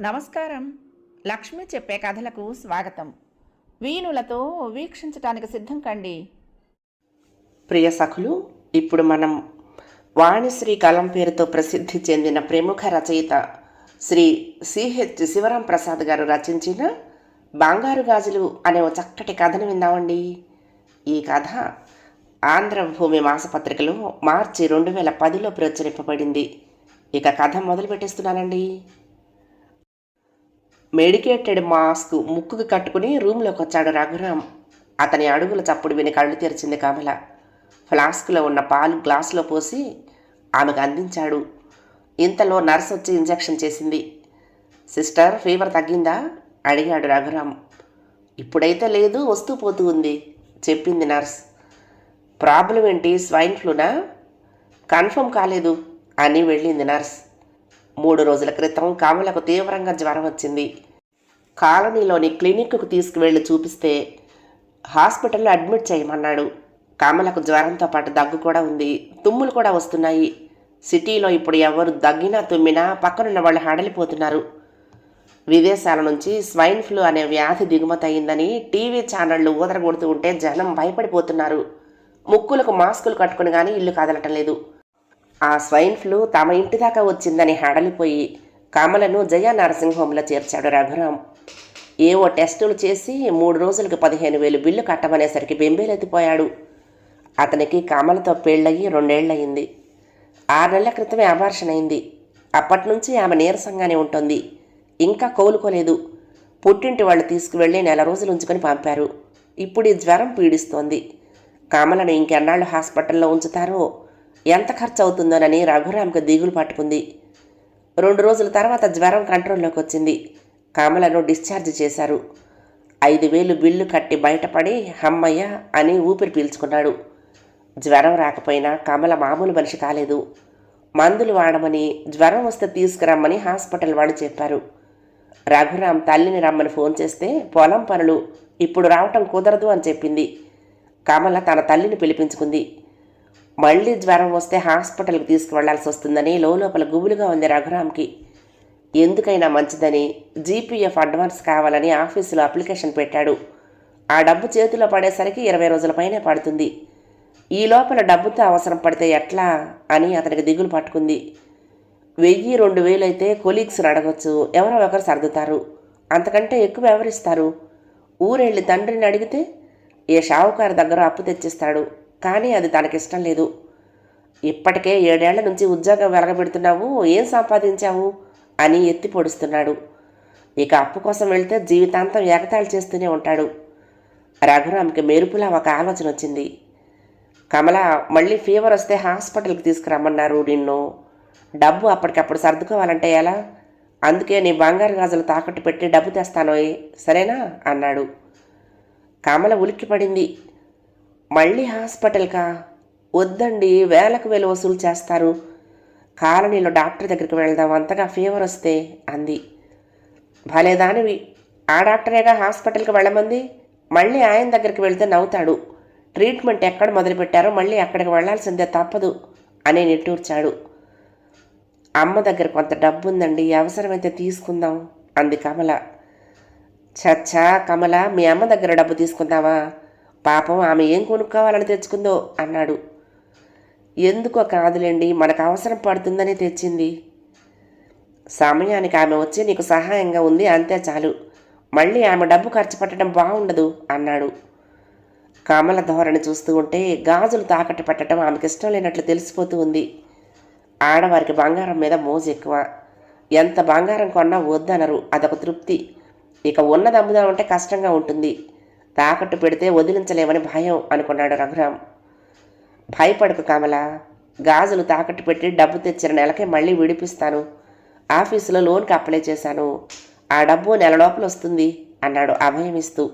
నమస్కారం. లక్ష్మి చెప్పే కథలకు స్వాగతం. వీణులతో వీక్షించటానికి సిద్ధం కండి. ప్రియ సఖులు ఇప్పుడు మనం వాణిశ్రీ కలం పేరుతో ప్రసిద్ధి చెందిన ప్రముఖ రచయిత శ్రీ సిహెచ్ శివరాం ప్రసాద్ గారు రచించిన బంగారు గాజులు అనే ఓ చక్కటి కథను విందామండి. ఈ కథ ఆంధ్రభూమి మాసపత్రికలో మార్చి రెండు వేల పదిలో ప్రచురింపబడింది. ఇక కథ మొదలు పెట్టేస్తున్నానండి మెడికేటెడ్ మాస్క్ ముక్కుకు కట్టుకుని రూమ్లోకి వచ్చాడు రఘురామ్. అతని అడుగుల చప్పుడు విని కళ్ళు తెరిచింది కమల. ఫ్లాస్క్లో ఉన్న పాలు గ్లాసులో పోసి ఆమెకు అందించాడు. ఇంతలో నర్స్ వచ్చి ఇంజెక్షన్ చేసింది. సిస్టర్ ఫీవర్ తగ్గిందా? అడిగాడు రఘురామ్. ఇప్పుడైతే లేదు వస్తూ పోతూ ఉంది చెప్పింది నర్స్. ప్రాబ్లం ఏంటి? స్వైన్ ఫ్లూనా? కన్ఫర్మ్ కాలేదు అని వెళ్ళింది నర్స్. మూడు రోజుల క్రితం కామలకు తీవ్రంగా జ్వరం వచ్చింది. కాలనీలోని క్లినిక్కు తీసుకువెళ్ళి చూపిస్తే హాస్పిటల్లో అడ్మిట్ చేయమన్నాడు. కామలకు జ్వరంతో పాటు దగ్గు కూడా ఉంది. తుమ్ములు కూడా వస్తున్నాయి. సిటీలో ఇప్పుడు ఎవరు దగ్గినా తుమ్మినా పక్కనున్న వాళ్ళు హడలిపోతున్నారు. విదేశాల నుంచి స్వైన్ ఫ్లూ అనే వ్యాధి దిగుమతయిందని టీవీ ఛానళ్ళు ఊదరగొడుతూ ఉంటే జనం భయపడిపోతున్నారు. ముక్కులకు మాస్కులు కట్టుకుని కానీ ఇల్లు కదలటం లేదు. ఆ స్వైన్ ఫ్లూ తమ ఇంటి దాకా వచ్చిందని హడలిపోయి కమలను జయ నర్సింగ్ హోంలో చేర్చాడు రఘురాం. ఏవో టెస్టులు చేసి మూడు రోజులకు పదిహేను వేలు బిల్లు కట్టమనేసరికి బెంబేలెత్తిపోయాడు. అతనికి కమలతో పెళ్ళయి రెండేళ్ళయింది ఆరు నెలల క్రితమే అబార్షన్ అయింది. అప్పటి నుంచి ఆమె నీరసంగానే ఉంటుంది. ఇంకా కోలుకోలేదు. పుట్టింటి వాళ్ళు తీసుకువెళ్ళి నెల రోజులు ఉంచుకొని పంపారు. ఇప్పుడు ఈ జ్వరం పీడిస్తోంది. కమలను ఇంకెన్నాళ్ళు హాస్పిటల్లో ఉంచుతారో? ఎంత ఖర్చు అవుతుందోనని రఘురామ్కి దిగులు పట్టుకుంది. రెండు రోజుల తర్వాత జ్వరం కంట్రోల్లోకి వచ్చింది. కమలను డిశ్చార్జ్ చేశారు. ఐదు వేలు బిల్లు కట్టి బయటపడి హమ్మయ్య అని ఊపిరి పీల్చుకున్నాడు. జ్వరం రాకపోయినా కమల మామూలు మనిషి కాలేదు. మందులు వాడమని జ్వరం వస్తే తీసుకురమ్మని హాస్పిటల్ వాళ్ళు చెప్పారు. రఘురామ్ తల్లిని రమ్మని ఫోన్ చేస్తే పొలం పనులు ఇప్పుడు రావటం కుదరదు అని చెప్పింది. కమల తన తల్లిని పిలిపించుకుంది. మళ్ళీ జ్వరం వస్తే హాస్పిటల్కి తీసుకువెళ్ళాల్సి వస్తుందని లోపల గుబులుగా ఉంది రఘురాంకి ఎందుకైనా మంచిదని జీపీఎఫ్ అడ్వాన్స్ కావాలని ఆఫీసులో అప్లికేషన్ పెట్టాడు. ఆ డబ్బు చేతిలో పడేసరికి ఇరవై రోజుల పైనే పడుతుంది. ఈ లోపల డబ్బుతో అవసరం పడితే ఎట్లా అని అతనికి దిగులు పట్టుకుంది. వెయ్యి రెండు వేలు అయితే కొలీగ్స్ని అడగొచ్చు ఎవరో ఒకరు సర్దుతారు. అంతకంటే ఎక్కువ ఎవరిస్తారు? ఊరెళ్ళి తండ్రిని అడిగితే ఏ షావుకారు దగ్గర అప్పు తెచ్చిస్తాడు? కానీ అది తనకిష్టం లేదు. ఇప్పటికే ఏడేళ్ళ నుంచి ఉద్యోగం వెలగబెడుతున్నావు ఏం సంపాదించావు? అని ఎత్తి పొడుస్తున్నాడు. ఇక అప్పు కోసం వెళ్తే జీవితాంతం ఎగతాళి చేస్తూనే ఉంటాడు. రఘురామ్కి మెరుపులా ఒక ఆలోచన వచ్చింది. కమల మళ్ళీ ఫీవర్ వస్తే హాస్పిటల్కి తీసుకురమ్మన్నారు నిన్ను. డబ్బు అప్పటికప్పుడు సర్దుకోవాలంటే ఎలా? అందుకే నీ బంగారు గాజులు తాకట్టు పెట్టి డబ్బు తెస్తానోయ్ సరేనా? అన్నాడు. కమల ఉలిక్కిపడింది. మళ్ళీ హాస్పిటల్కా వద్దండి వేలకు వేలు వసూలు చేస్తారు. కాలనీలో డాక్టర్ దగ్గరికి వెళ్దాం అంతగా ఫీవర్ వస్తే అంది. భలేదానివి ఆ డాక్టరేగా హాస్పిటల్కి వెళ్ళమంది? మళ్ళీ ఆయన దగ్గరికి వెళ్తే నవ్వుతాడు. ట్రీట్మెంట్ ఎక్కడ మొదలుపెట్టారో మళ్ళీ అక్కడికి వెళ్ళాల్సిందే తప్పదు అని నిట్టూర్చాడు. అమ్మ దగ్గర కొంత డబ్బు ఉందండి అవసరమైతే తీసుకుందాం అంది కమల. చచ్చా కమల మీ అమ్మ దగ్గర డబ్బు తీసుకుందావా పాపం ఆమె ఏం కొనుక్కోవాలని తెచ్చుకుందో అన్నాడు. ఎందుకో కాదులేండి మనకు అవసరం పడుతుందని తెచ్చింది. సమయానికి ఆమె వచ్చి నీకు సహాయంగా ఉంది అంతే చాలు. మళ్ళీ ఆమె డబ్బు ఖర్చు పెట్టడం బాగుండదు అన్నాడు. కమల ధోరణి చూస్తూ ఉంటే గాజులు తాకట్టు పెట్టడం ఆమెకి ఇష్టం లేనట్లు తెలిసిపోతూ ఉంది. ఆడవారికి బంగారం మీద మోజు ఎక్కువ. ఎంత బంగారం కొన్నా వద్దనరు అదొక తృప్తి. ఇక ఉన్నది అమ్ముదామంటే కష్టంగా ఉంటుంది. తాకట్టు పెడితే వదిలించలేమని భయం అనుకున్నాడు రఘురాం భయపడకు కమల. గాజులు తాకట్టు పెట్టి డబ్బు తెచ్చిన నెలకే మళ్ళీ విడిపిస్తాను. ఆఫీసులో లోన్కి అప్లై చేశాను. ఆ డబ్బు నెల లోపల వస్తుంది అన్నాడు అభయం ఇస్తూ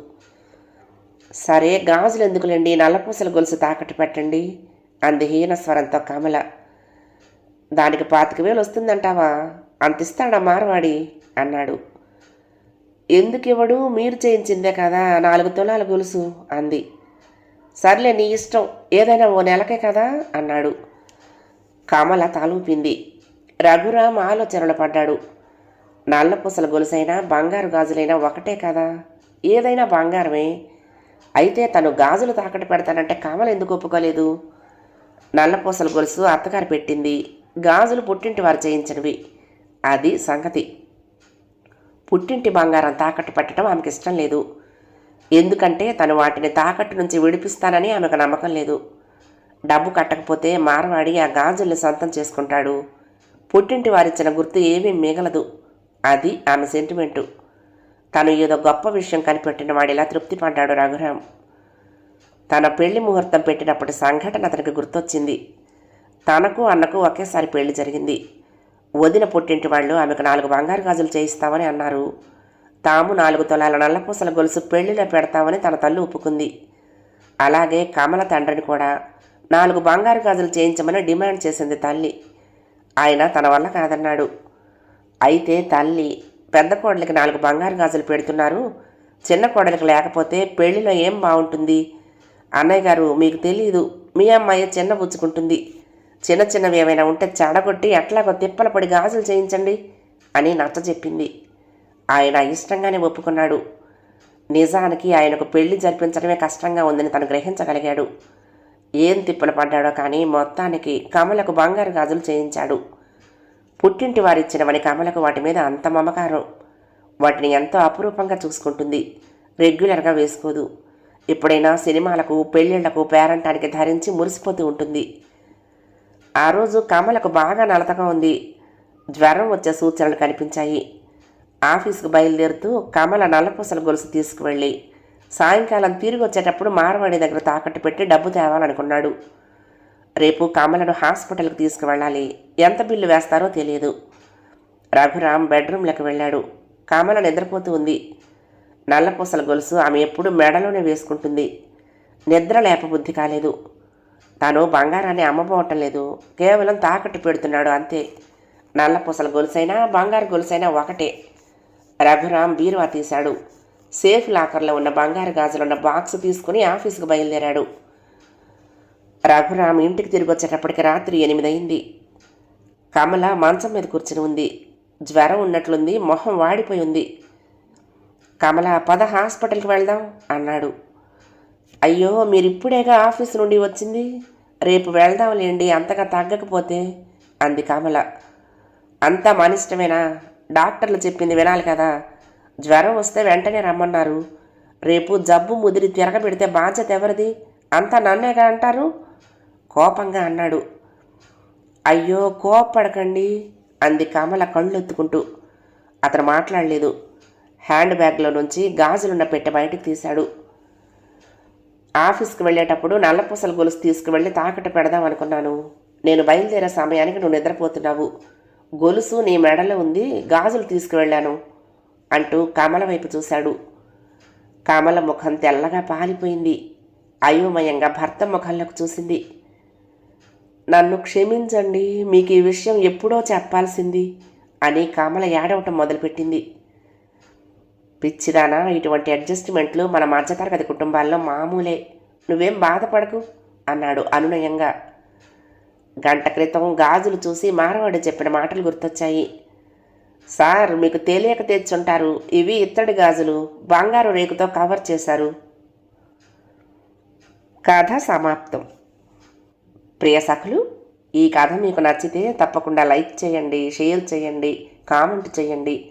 సరే గాజులు ఎందుకులేండి? నల్లపూసల గొలుసు తాకట్టు పెట్టండి అంది హీనస్వరంతో కమల. దానికి పాతిక వేలు వస్తుందంటావా? అంతిస్తాడా మారవాడి? అన్నాడు. ఎందుకు ఇవ్వడు మీరు చేయించిందే కదా. నాలుగు తులాల గొలుసు అంది. సర్లే నీ ఇష్టం. ఏదైనా ఓ నెలకే కదా అన్నాడు. కమల తలూపింది. రఘురామ ఆలోచనలు పడ్డాడు. నల్లపూసల గొలుసైనా బంగారు గాజులైనా ఒకటే కదా. ఏదైనా బంగారమే. అయితే తను గాజులు తాకట్టు పెడతానంటే కమల ఎందుకు ఒప్పుకోలేదు? నల్లపూసల గొలుసు అత్తగారు పెట్టింది. గాజులు పుట్టింటి వారు చేయించినవి. అది సంగతి. పుట్టింటి బంగారం తాకట్టు పెట్టడం ఆమెకి ఇష్టం లేదు. ఎందుకంటే తను వాటిని తాకట్టు నుంచి విడిపిస్తానని ఆమెకు నమ్మకం లేదు. డబ్బు కట్టకపోతే మారవాడి ఆ గాజుల్ని సొంతం చేసుకుంటాడు. పుట్టింటి వారిచ్చిన గుర్తు ఏమీ మిగలదు. అది ఆమె సెంటిమెంటు. తను ఏదో గొప్ప విషయం కనిపెట్టిన వాడిలా తృప్తి పడ్డాడు రఘురాం తన పెళ్ళి ముహూర్తం పెట్టినప్పటి సంఘటన అతనికి గుర్తొచ్చింది. తనకు అన్నకు ఒకేసారి పెళ్ళి జరిగింది. వదిన పుట్టింటి వాళ్ళు ఆమెకు నాలుగు బంగారు గాజులు చేయిస్తామని అన్నారు. తాము నాలుగు తొలాల నల్లపూసల గొలుసు పెళ్ళిలో పెడతామని తన తల్లి ఒప్పుకుంది. అలాగే కమల తండ్రిని కూడా నాలుగు బంగారు గాజులు చేయించమని డిమాండ్ చేసింది తల్లి. ఆయన తన వల్ల కాదన్నాడు. అయితే తల్లి పెద్ద కోడలికి నాలుగు బంగారు గాజులు పెడుతున్నారు. చిన్న కోడలికి లేకపోతే పెళ్ళిలో ఏం బాగుంటుంది? అన్నయ్య గారు మీకు తెలియదు మీ అమ్మాయి చిన్న పుచ్చుకుంటుంది. చిన్న చిన్నవి ఏమైనా ఉంటే చెడగొట్టి ఎట్లాగో తిప్పల పడి గాజులు చేయించండి అని నచ్చ చెప్పింది. ఆయన ఇష్టంగానే ఒప్పుకున్నాడు. నిజానికి ఆయనకు పెళ్ళి జరిపించడమే కష్టంగా ఉందని తను గ్రహించగలిగాడు. ఏం తిప్పలు పడ్డాడో కానీ మొత్తానికి కమలకు బంగారు గాజులు చేయించాడు. పుట్టింటి వారిచ్చినవని కమలకు వాటి మీద అంత మమకారం. వాటిని ఎంతో అపురూపంగా చూసుకుంటుంది. రెగ్యులర్గా వేసుకోదు. ఎప్పుడైనా సినిమాలకు పెళ్ళిళ్ళకు పేరంటానికి ధరించి మురిసిపోతూ ఉంటుంది. ఆ రోజు కమలకు బాగా నలతగా ఉంది. జ్వరం వచ్చే సూచనలు కనిపించాయి. ఆఫీస్కు బయలుదేరుతూ కమల నల్లపూసల గొలుసు తీసుకువెళ్ళి సాయంకాలం తిరిగి వచ్చేటప్పుడు మారవాడి దగ్గర తాకట్టు పెట్టి డబ్బు తేవాలనుకున్నాడు. రేపు కమలను హాస్పిటల్కి తీసుకువెళ్ళాలి. ఎంత బిల్లు వేస్తారో తెలియదు. రఘురామ్ బెడ్రూమ్లోకి వెళ్ళాడు. కమల నిద్రపోతూ ఉంది. నల్లపూసల గొలుసు ఆమె ఎప్పుడు మెడలోనే వేసుకుంటుంది. నిద్ర లేపబుద్ధి కాలేదు. తాను బంగారాన్ని అమ్మబోవటం లేదు కేవలం తాకట్టు పెడుతున్నాడు అంతే. నల్లపూసల గొలుసైనా బంగారు గొలుసైనా ఒకటే. రఘురాం బీరువా తీశాడు. సేఫ్ లాకర్లో ఉన్న బంగారు గాజులున్న బాక్స్ తీసుకుని ఆఫీసుకు బయలుదేరాడు. రఘురాం ఇంటికి తిరిగి వచ్చేటప్పటికి రాత్రి ఎనిమిదయింది. కమల మంచం మీద కూర్చుని ఉంది. జ్వరం ఉన్నట్లుంది మొహం వాడిపోయి ఉంది. కమల పద హాస్పిటల్కి వెళ్దాం అన్నాడు. అయ్యో మీరిప్పుడేగా ఆఫీస్ నుండి వచ్చింది? రేపు వెళ్దాంలేండి అంతగా తగ్గకపోతే అంది కమల. అంతా మనిష్టమేనా? డాక్టర్లు చెప్పింది వినాలి కదా. జ్వరం వస్తే వెంటనే రమ్మన్నారు. రేపు జబ్బు ముదిరి తిరగబెడితే బాధ్యత ఎవరిది? అంతా నన్నేగా అంటారు? కోపంగా అన్నాడు. అయ్యో కోపడకండి అంది కమల కళ్ళు ఎత్తుకుంటూ అతను మాట్లాడలేదు. హ్యాండ్ బ్యాగ్లో నుంచి గాజులున్న పెట్టె బయటకు తీశాడు. ఆఫీస్కి వెళ్ళేటప్పుడు నల్లపూసల గొలుసు తీసుకువెళ్ళి తాకట్టు పెడదాం అనుకున్నాను. నేను బయలుదేరే సమయానికి నువ్వు నిద్రపోతున్నావు. గొలుసు నీ మెడలో ఉంది గాజులు తీసుకువెళ్ళాను అంటూ కమల వైపు చూశాడు. కమల ముఖం తెల్లగా పాలిపోయింది. అయోమయంగా భర్త ముఖంలోకి చూసింది. నన్ను క్షమించండి మీకు ఈ విషయం ఎప్పుడో చెప్పాల్సింది అని కమల ఏడవటం మొదలుపెట్టింది. పిచ్చిదానా? ఇటువంటి అడ్జస్ట్మెంట్లు మన మధ్యతరగతి కుటుంబాల్లో మామూలే. నువ్వేం బాధపడకు అన్నాడు అనునయంగా. గంట క్రితం గాజులు చూసి మారవాడు చెప్పిన మాటలు గుర్తొచ్చాయి. సార్ మీకు తెలియక తెచ్చుంటారు. ఇవి ఇత్తడి గాజులు. బంగారు రేకుతో కవర్ చేశారు. కథ సమాప్తం. ప్రియ సఖులు ఈ కథ మీకు నచ్చితే తప్పకుండా లైక్ చేయండి షేర్ చేయండి కామెంట్ చేయండి.